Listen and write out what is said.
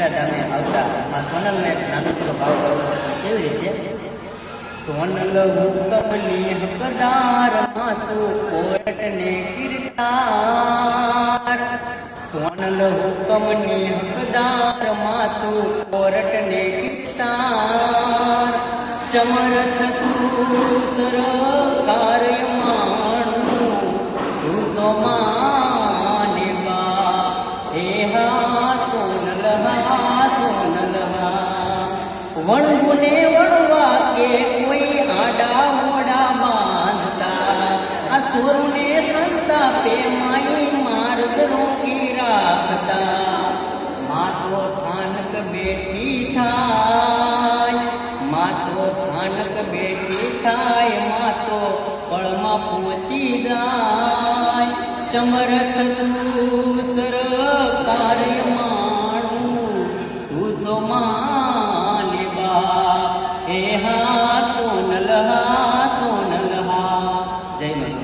ખીચડા ધામે આવતા આ સોનલને એક નાનકડો ભાવ છે કેવી રીતે? સોનલ હુકમની હકદાર માતું કોર્ટને કિરતાર. સોનલ હુકમની હકદાર માતું કોર્ટને કિરદાર સમર્થ કુસર કાર્યમાણું તું માને બા હે હા વણગુને વણવા કે કોઈ આડા મોડા બાંધતા. અસુરને સંતાપે માઈ માર્ગ રોકી રાખતા. માતો થાનક બેઠી થાય માતો થાનક બેઠી થાય માતો પળમાં પહોંચી જાય. સમર્થ તું સર કાર્ય માણું, તું સો জয় মাতা